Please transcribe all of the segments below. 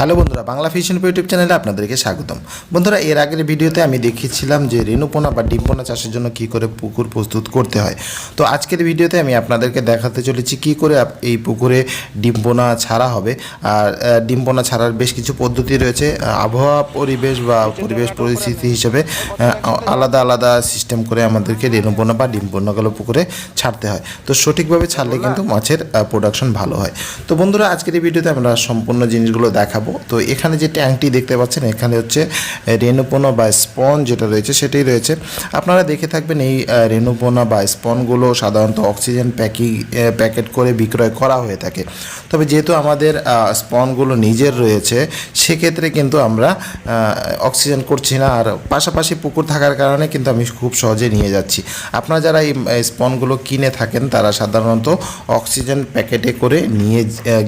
Hello বন্ধুরা, Bangla fission YouTube চ্যানেলে আপনাদেরকে স্বাগতম। বন্ধুরা, এর আগের ভিডিওতে আমি দেখিয়েছিলাম যে রেণুপোনা বা ডিম্পোনা চাষের জন্য কি করে পুকুর প্রস্তুত করতে হয়। তো আজকের ভিডিওতে আমি আপনাদেরকে দেখাতে চলেছি কি করে এই পুকুরে ডিম্পোনা ছাড়া হবে। আর ডিম্পোনা ছাড়ার বেশ কিছু পদ্ধতি রয়েছে। আবহাওয়া, পরিবেশ বা পরিবেশ পরিস্থিতি হিসেবে আলাদা আলাদা সিস্টেম করে আমাদেরকে রেণুপোনা বা ডিম্পোনাগুলো পুকুরে ছাড়তে হয়। তো সঠিকভাবে ছাড়লে কিন্তু মাছের প্রোডাকশন ভালো হয়। তো বন্ধুরা, আজকের এই ভিডিওতে আমরা সম্পূর্ণ জিনিসগুলো দেখাবো। তো এখানে যে ট্যাঙ্কটি দেখতে পাচ্ছেন, এখানে হচ্ছে রেণুপোনা বা স্পন যেটা রয়েছে সেটাই রয়েছে। আপনারা দেখে থাকবেন এই রেণুপোনা বা স্পনগুলো সাধারণত অক্সিজেন প্যাকিং প্যাকেট করে বিক্রয় করা হয়ে থাকে। তবে যেহেতু আমাদের স্পনগুলো নিজের রয়েছে, সেক্ষেত্রে কিন্তু আমরা অক্সিজেন করছি না। আর পাশাপাশি পুকুর থাকার কারণে কিন্তু আমি খুব সহজে নিয়ে যাচ্ছি। আপনারা যারা এই স্পনগুলো কিনে থাকেন, তারা সাধারণত অক্সিজেন প্যাকেটে করে নিয়ে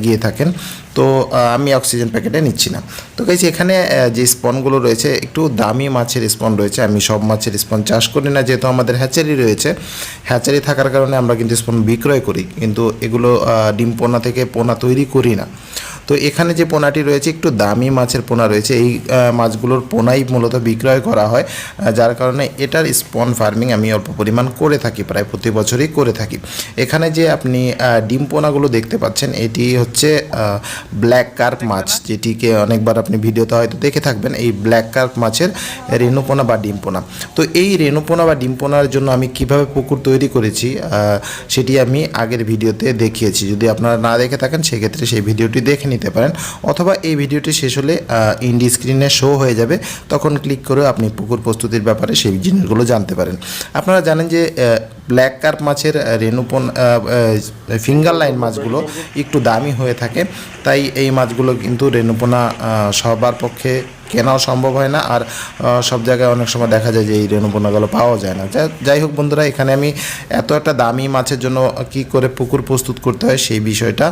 গিয়ে থাকেন। তো আমি অক্সিজেন প্যাকেটে নিচ্ছি না। তো গাইছি এখানে যে স্পনগুলো রয়েছে, একটু দামি মাছের স্পন রয়েছে, আমি সব মাছের স্পন চাষ করি না, যেহেতু আমাদের হ্যাচারি রয়েছে। হ্যাচারি থাকার কারণে আমরা কিন্তু স্পন বিক্রয় করি, কিন্তু এগুলো ডিম পোনা থেকে পোনা তৈরি করি না। তো এখানে যে পোনাটি রয়েছে, একটু দামি মাছের পোনা রয়েছে। এই মাছগুলোর পোনাই মূলত বিক্রয় করা হয় যার কারণে এটার স্পন ফার্মিং আমি অল্প পরিমাণ করে থাকি, প্রায় প্রতি বছরই করে থাকি। এখানে যে আপনি ডিম পোনাগুলো দেখতে পাচ্ছেন, এটি হচ্ছে ব্ল্যাক কার্প মাছ, যেটিকে অনেকবার আপনি ভিডিওতে হয়তো দেখে থাকবেন, এই ব্ল্যাক কার্প মাছের রেণুপোনা বা ডিমপোনা তো এই রেণুপোনা বা ডিমপোনার জন্য আমি কীভাবে পুকুর তৈরি করেছি সেটি আমি আগের ভিডিওতে দেখিয়েছি। যদি আপনারা না দেখে থাকেন, সেক্ষেত্রে সেই ভিডিওটি দেখে নিতে পারেন, অথবা এই ভিডিওটি শেষ হলে ইন্ডি স্ক্রিনে শো হয়ে যাবে, তখন ক্লিক করে আপনি পুকুর প্রস্তুতির ব্যাপারে সেই জিনিসগুলো জানতে পারেন। আপনারা জানেন যে ব্ল্যাক কার্প মাছের আহ, রেণুপন ফিঙ্গার লাইন মাছগুলো একটু দামি হয়ে থাকে। তাই এই মাছগুলো কিন্তু রেণুপোনা সবার পক্ষে কেনাও সম্ভব হয় না। আর সব জায়গায় অনেক সময় দেখা যায় যে এই রেণুপোনাগুলো পাওয়া যায় না। যাই হোক বন্ধুরা এখানে আমি এত একটা দামি মাছের জন্য কি করে পুকুর প্রস্তুত করতে হয় সেই বিষয়টা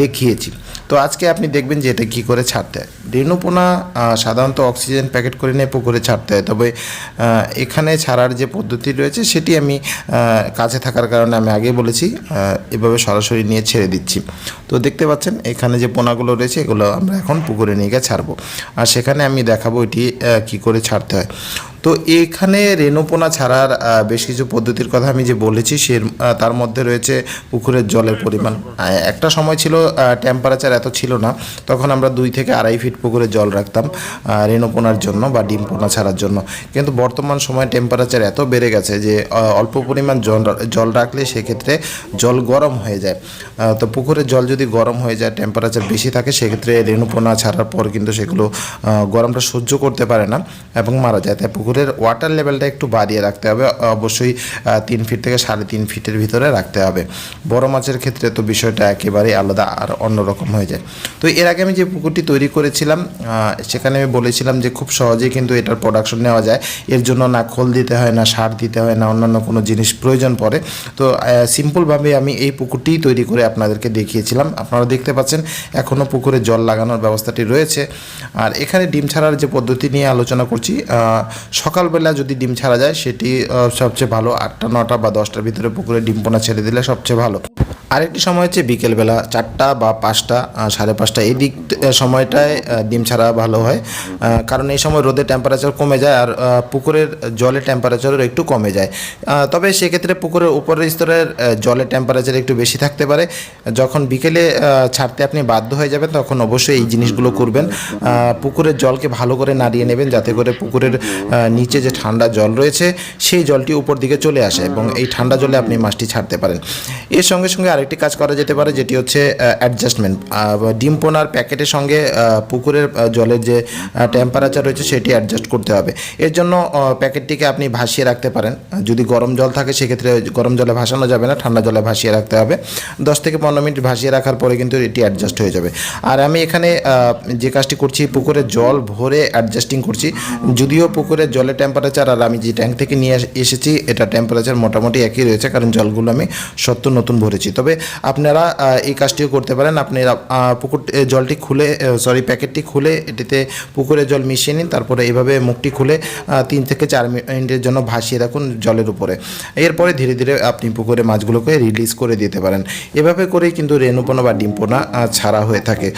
দেখিয়েছি। তো আজকে আপনি দেখবেন যে এটা কি করে ছাড়তে হয়। রেণুপোনা সাধারণত অক্সিজেন প্যাকেট করে নিয়ে পুকুরে ছাড়তে হয়। তবে এখানে ছাড়ার যে পদ্ধতি রয়েছে সেটি আমি কাছে থাকার কারণে আমি আগেই বলেছি এভাবে সরাসরি নিয়ে ছেড়ে দিচ্ছি। তো দেখতে পাচ্ছেন, এখানে যে পোনাগুলো রয়েছে, এগুলো আমরা এখন পুকুরে নিয়ে গিয়ে ছাড়বো। আর সেখানে আমি দেখাবো এটি কি করে ছাড়তে হয়। তো এখানে রেণুপোনা ছাড়ার বেশ কিছু পদ্ধতির কথা আমি যে বলেছি সে তার মধ্যে রয়েছে পুকুরের জলের পরিমাণ। একটা সময় ছিল টেম্পারেচার এত ছিল না, তখন আমরা দুই থেকে আড়াই ফিট পুকুরে জল রাখতাম রেণুপোনার জন্য বা ডিম পোনা ছাড়ার জন্য। কিন্তু বর্তমান সময়ে টেম্পারেচার এত বেড়ে গেছে যে অল্প পরিমাণ জল জল রাখলে সেক্ষেত্রে জল গরম হয়ে যায়। তো পুকুরের জল যদি গরম হয়ে যায় টেম্পারেচার বেশি থাকে, সেক্ষেত্রে রেণুপোনা ছাড়ার পর কিন্তু সেগুলো গরমটা সহ্য করতে পারে না এবং মারা যায়। তাই পুকুরের ওয়াটার লেভেলটা একটু বাড়িয়ে রাখতে হবে। অবশ্যই তিন ফিট থেকে সাড়ে তিন ফিটের ভিতরে রাখতে হবে। বড় মাছের ক্ষেত্রে তো বিষয়টা একেবারেই আলাদা আর অন্যরকম হয়ে যায়। তো এর আগে আমি যে পুকুরটি তৈরি করেছিলাম সেখানে আমি বলেছিলাম যে খুব সহজেই কিন্তু এটার প্রোডাকশন নেওয়া যায়। এর জন্য না খোল দিতে হয়, না সার দিতে হয়, না অন্যান্য কোনো জিনিস প্রয়োজন পড়ে। তো সিম্পলভাবে আমি এই পুকুরটিই তৈরি করে আপনাদেরকে দেখিয়েছিলাম। আপনারা দেখতে পাচ্ছেন এখনও পুকুরে জল লাগানোর ব্যবস্থাটি রয়েছে। আর এখানে ডিম ছাড়ার যে পদ্ধতি নিয়ে আলোচনা করছি সকালবেলা যদি ডিম ছাড়া যায়, সেটি সবচেয়ে ভালো। আটটা, নটা বা দশটার ভিতরে পুকুরে ডিম পোনা ছেড়ে দিলে সবচেয়ে ভালো। আরেকটি সময় হচ্ছে বিকেলবেলা চারটা বা পাঁচটা সাড়ে পাঁচটা। এই দিক সময়টায় ডিম ছাড়া ভালো হয়। কারণ এই সময় রোদের টেম্পারেচার কমে যায় আর পুকুরের জলের টেম্পারেচারও একটু কমে যায়। তবে সেক্ষেত্রে পুকুরের উপরের স্তরের জলের টেম্পারেচার একটু বেশি থাকতে পারে। যখন বিকেলে ছাড়তে আপনি বাধ্য হয়ে যাবেন, তখন অবশ্যই এই জিনিসগুলো করবেন। পুকুরের জলকে ভালো করে নাড়িয়ে নেবেন, যাতে করে পুকুরের নিচে যে ঠান্ডা জল রয়েছে, সেই জলটি উপর দিকে চলে আসে এবং এই ঠান্ডা জলে আপনি মাছটি ছাড়তে পারেন। এর সঙ্গে সঙ্গে আরেকটি কাজ করা যেতে পারে, যেটি হচ্ছে অ্যাডজাস্টমেন্ট ডিম পোনার প্যাকেটের সঙ্গে পুকুরের জলের যে টেম্পারেচার রয়েছে, সেটি অ্যাডজাস্ট করতে হবে। এর জন্য প্যাকেটটিকে আপনি ভাসিয়ে রাখতে পারেন। যদি গরম জল থাকে, সেক্ষেত্রে গরম জলে ভাসানো যাবে না, ঠান্ডা জলে ভাসিয়ে রাখতে হবে। দশ থেকে পনেরো মিনিট ভাসিয়ে রাখার পরে কিন্তু এটি অ্যাডজাস্ট হয়ে যাবে। আর আমি এখানে যে কাজটি করছি, পুকুরে জল ভরে অ্যাডজাস্টিং করছি। যদিও পুকুরের জলের টেম্পারেচার আর আমি যে ট্যাঙ্ক থেকে নিয়ে এসেছি, এটা টেম্পারেচার মোটামুটি একই রয়েছে, কারণ জলগুলো আমি সত্য নতুন ভরেছি। তবে আপনারা এই কাজটিও করতে পারেন। আপনারা পুকুর জলটি খুলে সরি প্যাকেটটি খুলে, এটিতে পুকুরে জল মিশিয়ে নিন, তারপরে এভাবে মুখটি খুলে তিন থেকে চার মিনিটের জন্য ভাসিয়ে রাখুন জলের উপরে। এরপরে ধীরে ধীরে আপনি পুকুরে মাছগুলোকে রিলিজ করে দিতে পারেন। এভাবে করেই কিন্তু রেণুপোনা বা ডিম্পোনা ছাড়া হয়ে থাকে।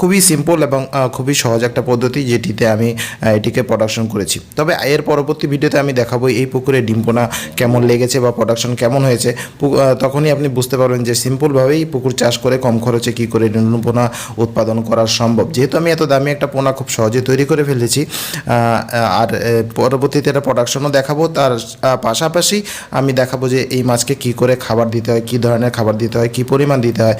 খুবই সিম্পল এবং খুবই সহজ একটা পদ্ধতি, যেটিতে আমি এটিকে প্রোডাকশন করেছি। তবে এর পরবর্তী ভিডিওতে আমি দেখাবো এই পুকুরে ডিম্পোনা কেমন লেগেছে বা প্রোডাকশন কেমন হয়েছে। তখনই আপনি বুঝতে পারবেন যে সিম্পলভাবেই পুকুর চাষ করে কম খরচে কী করে রেণুপোনা উৎপাদন করা সম্ভব। যেহেতু আমি এত দামি একটা পোনা খুব সহজে তৈরি করে ফেলেছি আর পরবর্তীতে এটা প্রোডাকশনও দেখাবো। তার পাশাপাশি আমি দেখাবো যে এই মাছকে কী করে খাবার দিতে হয়, কী ধরনের খাবার দিতে হয়, কী পরিমাণ দিতে হয়।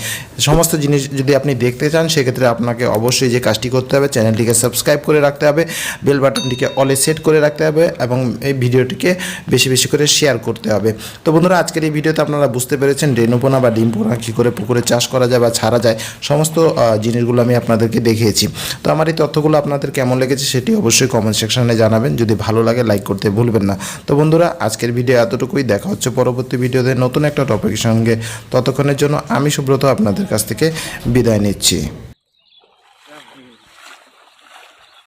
সমস্ত জিনিস যদি আপনি দেখতে চান, সেক্ষেত্রে আপনাকে অবশ্যই যে কাজটি করতে হবে, চ্যানেলটিকে সাবস্ক্রাইব করে রাখতে হবে। বেল বাটনটিকে অলে সেট করে রাখতে হবে এবং এই ভিডিওটিকে বেশি বেশি করে শেয়ার করতে হবে। তো বন্ধুরা, আজকের এই ভিডিওতে আপনারা বুঝতে পেরেছেন রেণুপোনা বা ডিমপোনা কী করে পুকুরে চাষ করা যায় বা ছাড়া যায়, সমস্ত জিনিসগুলো আমি আপনাদেরকে দেখিয়েছি। তো আমার এই তথ্যগুলো আপনাদের কেমন লেগেছে সেটি অবশ্যই কমেন্ট সেকশনে জানাবেন। যদি ভালো লাগে লাইক করতে ভুলবেন না। তো বন্ধুরা, আজকের ভিডিও এতটুকুই। দেখা হচ্ছে পরবর্তী ভিডিওতে নতুন একটা টপিকের সঙ্গে। ততক্ষণের জন্য আমি সুব্রত আপনাদের কাছ থেকে বিদায় নিচ্ছি।